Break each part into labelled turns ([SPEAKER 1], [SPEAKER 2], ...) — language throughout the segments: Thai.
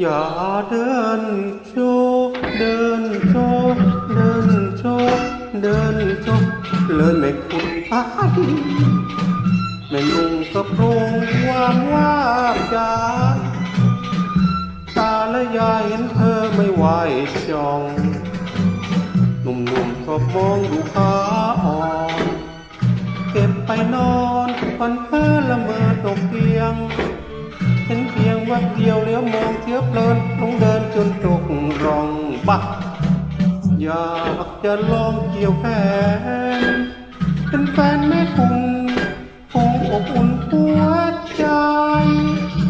[SPEAKER 1] อย่าเดินโชเดินโชเดินโชเดินโชเลยไม่คุณพายแม่นุ่งกระโปรงวางว่าใจตาและยายเห็นเธอไม่ไหวจองหนุ่มๆก็มองดูขาอ่อนเก็บไปนอนฝันเพ้อละเมอตกเตียง วัดเดียวเลี้ยวมองเที่ยวเพลินลงเดินจนตกร่องบัก อยากจะลองเกี่ยวแขนเป็นแฟนแม่คงคงอบอุ่นหัวใจ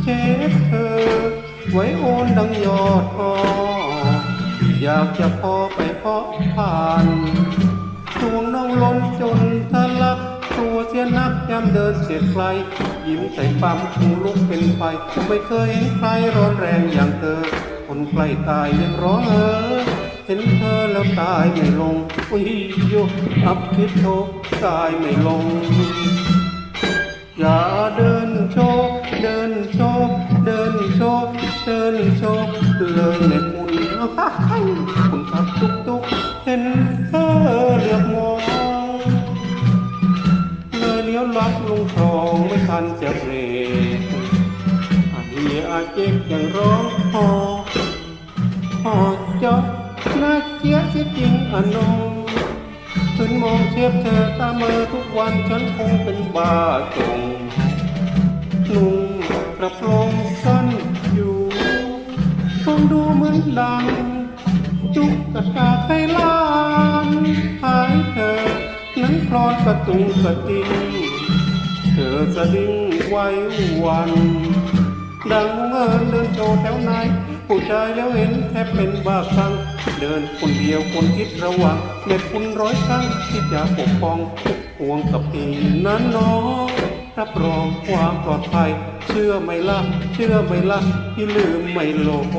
[SPEAKER 1] เจ็บเธอ ไว้โอนดังยอดพออยากจะพอไปเพาะผ่านดวงน้องล้นจนทะลัก ยามเดินเสียไกลยิ้มใส่ปั๊มคงลุกเป็นไฟไม่เคยเห็นใครร้อนแรงอย่างเธอ คนใกล้ตายยังร้องเออเห็นเธอแล้วตายไม่ลงอุ้ยโยอับพิษโทตายไม่ลง อย่าเดินโชว์เดินโชว์เดินโชว์เดินโชว์เลยในคุณคุณขับ กอาเฮียอาเจ๊กยังร้องหอหอจอกน่าเจียเสียจริงอนงคืนมองเทียบเธอตามเมอทุกวันฉันคงเป็นบ้าจงนุ่งกระโปรงสั้นอยู่คงดูเหมือนดัง จุกกระตาไทยลานหายเธอนั้นคลอนกระตุงกระติง เธอสะดิ้งไหวหวัน ดังเงินเดินโชว์แถวไหนผู้ชายแล้วเห็นแทบเป็นบ้าคลั่งเดินคนเดียวคนคิดระวังเม็ดคุณร้อยครั้งที่จะปกป้องห่วงกับพี่นั้นน้องรับรองความปลอดภัย เชื่อไหมล่ะเชื่อไหมล่ะที่ลืมไม่โลภ